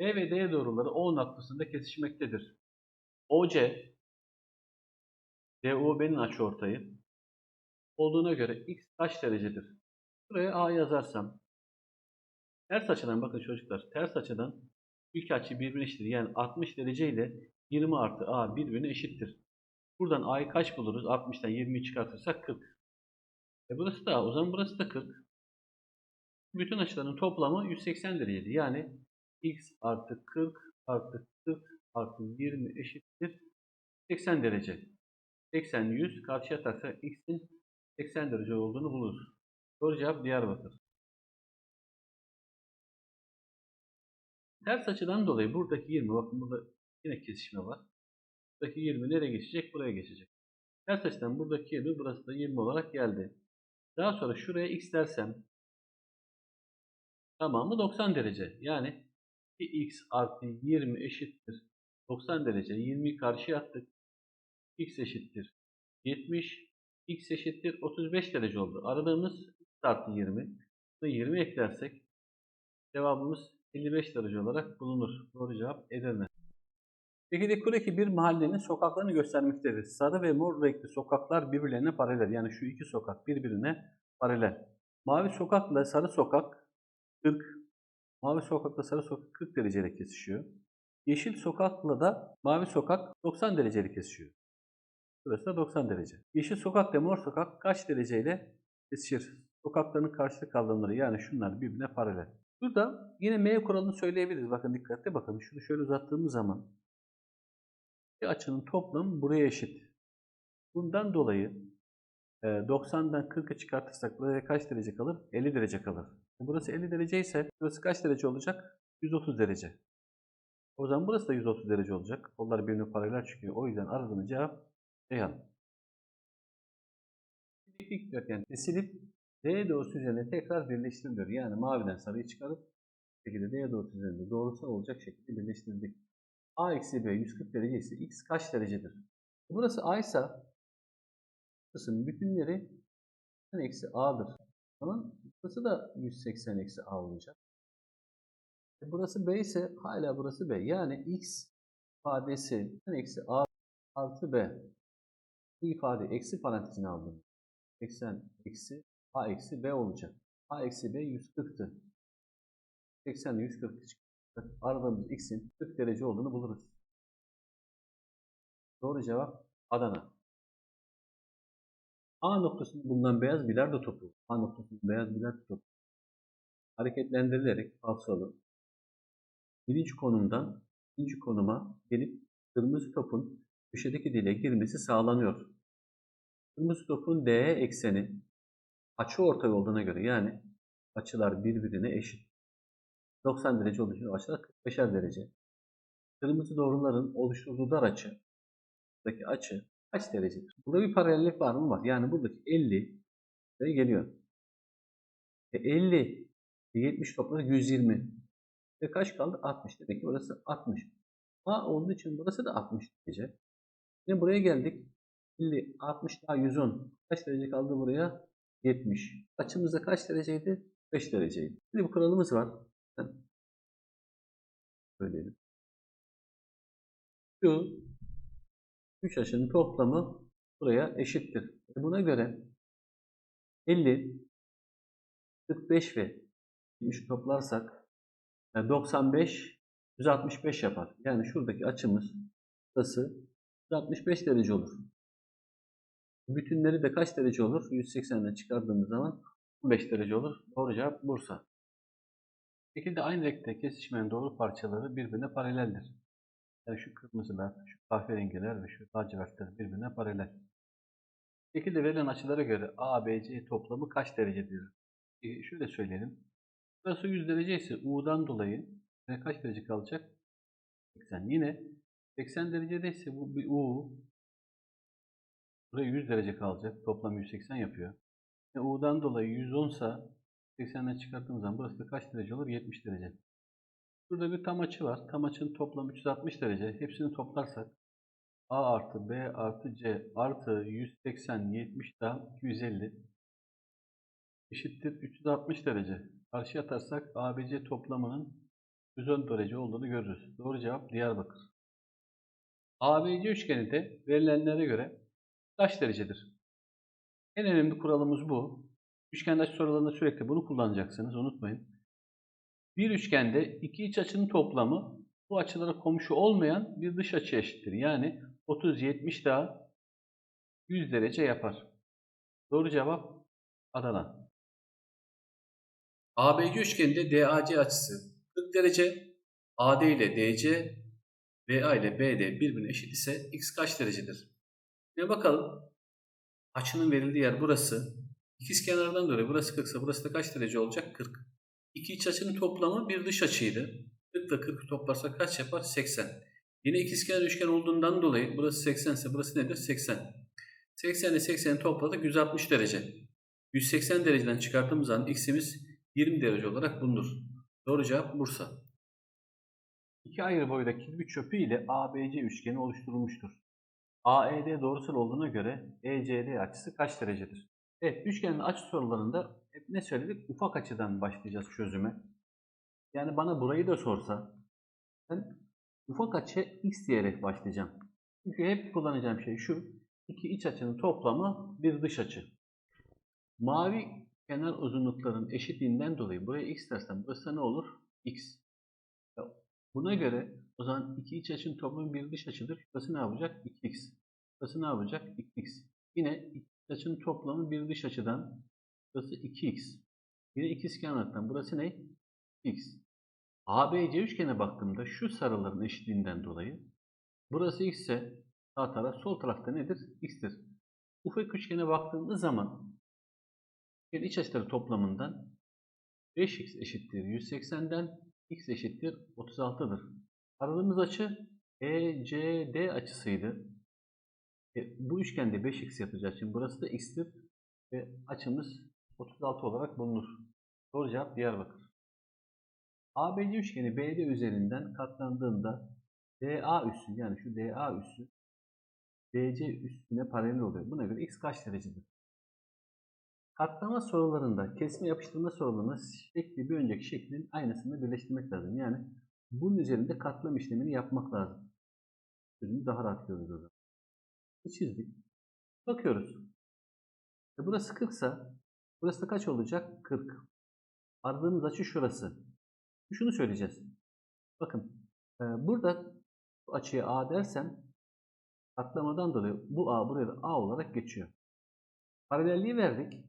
E ve D doğruları O noktasında kesişmektedir. OC DOB'nin açıortayı olduğuna göre x kaç derecedir? Buraya A yazarsam ters açıdan bakın çocuklar ters açıdan ilk açı birbirine eşittir. Yani 60 derece ile 20 artı A birbirine eşittir. Buradan A'yı kaç buluruz? 60'tan 20'yi çıkartırsak 40. E burası da. O zaman burası da 40. Bütün açıların toplamı 180 dereceydi. Yani x artı 40 artı 40 artı 20 eşittir 80 derece. 80 100 karşıya atarsak x'in 80 derece olduğunu buluruz. Doğru cevap Diyarbakır. Ters açıdan dolayı buradaki 20 bakın burada yine kesişme var. Buradaki 20 nereye geçecek? Buraya geçecek. Ters açıdan buradaki 20 burası da 20 olarak geldi. Daha sonra şuraya x dersem tamamı 90 derece. Yani 2x artı 20 eşittir 90 derece. 20'yi karşıya attık. x eşittir 70. x eşittir 35 derece oldu. Aradığımız x artı 20. Ve 20 eklersek cevabımız 55 derece olarak bulunur. Doğru cevap Edirne. Peki kureki bir mahallenin sokaklarını göstermektedir. Sarı ve mor renkli sokaklar birbirlerine paralel. Yani şu iki sokak birbirine paralel. Mavi sokakla sarı sokak 40, mavi sokakla sarı sokak 40 dereceyle kesişiyor. Yeşil sokakla da mavi sokak 90 dereceyle kesişiyor. Burası da 90 derece. Yeşil sokak ile mor sokak kaç dereceyle kesişir? Sokakların karşılık alanları yani şunlar birbirine paralel. Burada yine M kuralını söyleyebiliriz. Bakın dikkatli bakın. Şunu şöyle uzattığımız zaman bir açının toplamı buraya eşit. Bundan dolayı e, 90'dan 40'ı çıkartırsak buraya kaç derece kalır? 50 derece kalır. Burası 50 derece ise burası kaç derece olacak? 130 derece. O zaman burası da 130 derece olacak. Onlar birbirine paralel çıkıyor. O yüzden aradığımız cevap Ceyhan. Dikdörtgen kesilip D doğrusu üzerine tekrar birleştiriliyor. Yani maviden sarıyı çıkarıp şekilde D doğrusu üzerinde doğrusal olacak şekilde birleştirdik. A eksi B 140 derece ise X kaç derecedir? Burası A ise burasının bütünleri eksi A'dır. Tamam Burası da 180 eksi A olacak. E burası B ise hala burası B. Yani X ifadesi eksi A artı B. Bu ifade eksi parantezine aldım. 80 eksi A eksi B olacak. A eksi B 140'tı. 80 ile 140 çıktı. Aradığımız x'in 40 derece olduğunu buluruz. Doğru cevap Adana. A noktasında bulunan beyaz bilardo topu. A noktasında beyaz bilardo topu. Hareketlendirilerek falsalı. Birinci konumdan ikinci konuma gelip kırmızı topun köşedeki deliğe girmesi sağlanıyor. Kırmızı topun D ekseni açı ortay olduğuna göre yani açılar birbirine eşit. 90 derece için açılar 45'er derece. Kırmızı doğruların oluşturduğu dar açı buradaki açı kaç derecedir? Burada bir paralellik var mı? Var. Yani buradaki 50 ve geliyor. E 50 70 topladı 120. Ve kaç kaldı? 60. Demek ki burası 60. A olduğu için burası da 60 derece. Yine buraya geldik. 50, 60 daha 110. Kaç derece kaldı buraya? 70. Açımızda kaç dereceydi? 5 dereceydi. Şimdi bu kuralımız var. Söyleyelim. Şu 3 açının toplamı buraya eşittir. Buna göre 50, 45 ve 70 toplarsak 95, 165 yapar. Yani şuradaki açımız burası 165 derece olur. Bütünleri de kaç derece olur? 180'den çıkardığımız zaman 15 derece olur. Doğru cevap Bursa. Şekilde aynı renkte kesişmeyen doğru parçaları birbirine paraleldir. Yani şu kırmızılar, şu kahverengiler ve şu lacivertler birbirine paralel. Şekilde verilen açılara göre A, B, C toplamı kaç derecedir? Ee, şöyle söyleyelim. Burası 100 derece ise U'dan dolayı kaç derece kalacak? 80. Yine 80 derecede ise bu bir U. Buraya 100 derece kalacak. Toplam 180 yapıyor. E, U'dan dolayı 110 sa 80'den çıkarttığımız zaman burası da kaç derece olur? 70 derece. Burada bir tam açı var. Tam açının toplamı 360 derece. Hepsini toplarsak A artı B artı C artı 180, 70 daha 250 eşittir 360 derece. Karşıya atarsak ABC toplamının 110 derece olduğunu görürüz. Doğru cevap Diyarbakır. ABC üçgeninde verilenlere göre kaç derecedir? En önemli kuralımız bu. Üçgen açı sorularında sürekli bunu kullanacaksınız. Unutmayın. Bir üçgende iki iç açının toplamı bu açılara komşu olmayan bir dış açı eşittir. Yani 30-70 daha 100 derece yapar. Doğru cevap Adana. ABC üçgeninde DAC açısı 40 derece, AD ile DC, BA ile BD birbirine eşit ise x kaç derecedir? Ne bakalım. Açının verildiği yer burası. İkizkenardan dolayı burası 40 ise burası da kaç derece olacak? 40. İki iç açının toplamı bir dış açıydı. 40 ile 40'ı toplarsak kaç yapar? 80. Yine ikizkenar üçgen olduğundan dolayı burası 80 ise burası nedir? 80. 80 ile 80'i topladık 160 derece. 180 dereceden çıkarttığımız zaman x'imiz 20 derece olarak bulunur. Doğru cevap Bursa. İki ayrı boyda kirpi çöpü ile ABC üçgeni oluşturulmuştur. AED doğrusal olduğuna göre ECD açısı kaç derecedir? Evet, üçgenin açı sorularında hep ne söyledik? Ufak açıdan başlayacağız çözüme. Yani bana burayı da sorsa ben ufak açı x diyerek başlayacağım. Çünkü hep kullanacağım şey şu. İki iç açının toplamı bir dış açı. Mavi kenar uzunlukların eşitliğinden dolayı buraya x dersem burası ne olur? x. Buna göre o zaman iki iç açının toplamı bir dış açıdır. Burası ne yapacak? 2x. Burası ne yapacak? 2x. Yine iç açının toplamı bir dış açıdan burası 2x. Yine ikizkenardan burası ne? x. ABC üçgene baktığımda şu sarıların eşitliğinden dolayı burası x ise sağ taraf sol tarafta nedir? x'tir. Ufak üçgene baktığımız zaman bir iç açıları toplamından 5x eşittir 180'den x eşittir 36'dır. Aradığımız açı ECD açısıydı. E, bu üçgende 5x yapacağı için burası da x'tir ve açımız 36 olarak bulunur. Doğru cevap Diyarbakır. ABC üçgeni BD üzerinden katlandığında DA üssü yani şu DA üssü DC üstüne paralel oluyor. Buna göre x kaç derecedir? Katlama sorularında, kesme yapıştırma sorularında şekli bir önceki şeklin aynısını birleştirmek lazım. Yani bunun üzerinde katlam işlemini yapmak lazım. Çözümü daha rahat görürüz o zaman. Çizdik. Bakıyoruz. E burası 40 ise burası da kaç olacak? 40. Aradığımız açı şurası. Şunu söyleyeceğiz. Bakın e, burada bu açıya A dersem katlamadan dolayı bu A buraya da A olarak geçiyor. Paralelliği verdik.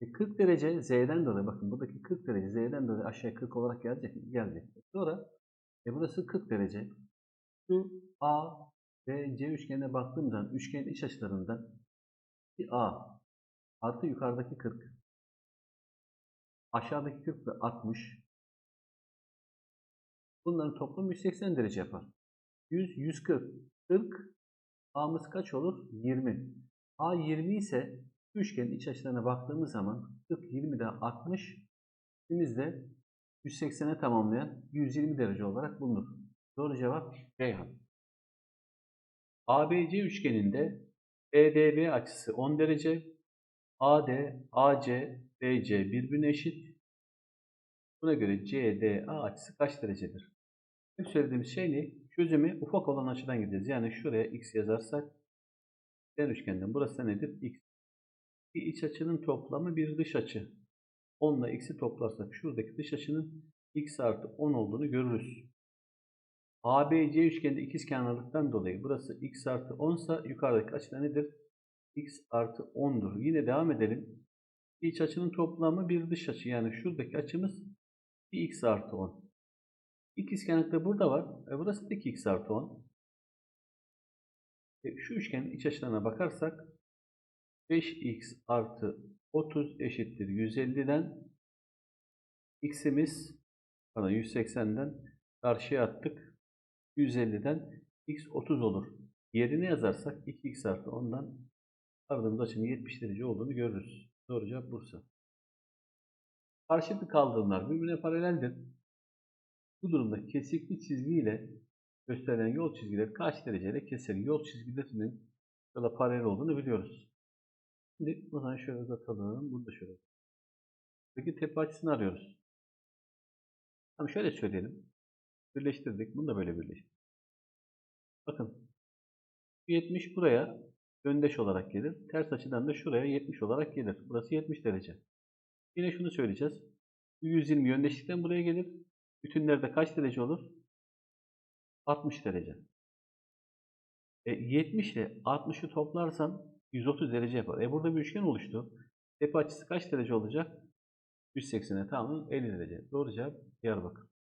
E 40 derece Z'den dolayı bakın buradaki 40 derece Z'den dolayı aşağıya 40 olarak gelecek mi? Gelecek. Sonra e burası 40 derece. Şu A ve C üçgenine baktığım zaman üçgenin iç açılarından bir A artı yukarıdaki 40 aşağıdaki 40 ve 60 bunların toplamı 180 derece yapar. 100, 140, 40 A'mız kaç olur? 20. A 20 ise Üçgenin iç açılarına baktığımız zaman 40, 20 de 60, de 180'e tamamlayan 120 derece olarak bulunur. Doğru cevap Ceyhan. ABC üçgeninde EDB açısı 10 derece, AD, AC, BC birbirine eşit. Buna göre CDA açısı kaç derecedir? Hep söylediğimiz şey ne? Çözümü ufak olan açıdan gideceğiz. Yani şuraya x yazarsak ben üçgenden burası nedir? x. Bir iç açının toplamı bir dış açı. 10 ile x'i toplarsak şuradaki dış açının x artı 10 olduğunu görürüz. ABC üçgeninde ikizkenarlıktan dolayı burası x artı 10 ise yukarıdaki açı da nedir? x artı 10'dur. Yine devam edelim. İç açının toplamı bir dış açı. Yani şuradaki açımız bir x artı 10. İkizkenarlıkta burada var. E burası da 2x artı 10. E şu üçgenin iç açılarına bakarsak 5x artı 30 eşittir 150'den x'imiz pardon 180'den karşıya attık. 150'den x 30 olur. Yerine yazarsak 2x artı 10'dan aradığımız açının 70 derece olduğunu görürüz. Doğru cevap Bursa. Karşılıklı kaldırımlar birbirine paraleldir. Bu durumda kesikli çizgiyle gösterilen yol çizgileri kaç dereceyle kesilir? Yol çizgilerinin yola paralel olduğunu biliyoruz. Şimdi zaman şöyle uzatalım. Bunu da şöyle. Peki tepe açısını arıyoruz. Tamam şöyle söyleyelim. Birleştirdik. Bunu da böyle birleştirdik. Bakın. 70 buraya yöndeş olarak gelir. Ters açıdan da şuraya 70 olarak gelir. Burası 70 derece. Yine şunu söyleyeceğiz. 120 yöndeşlikten buraya gelir. Bütünlerde kaç derece olur? 60 derece. E, 70 ile 60'ı toplarsan 130 derece yapar. E burada bir üçgen oluştu. Tepe açısı kaç derece olacak? 180'e tamam 50 derece. Doğru cevap Diyarbakır.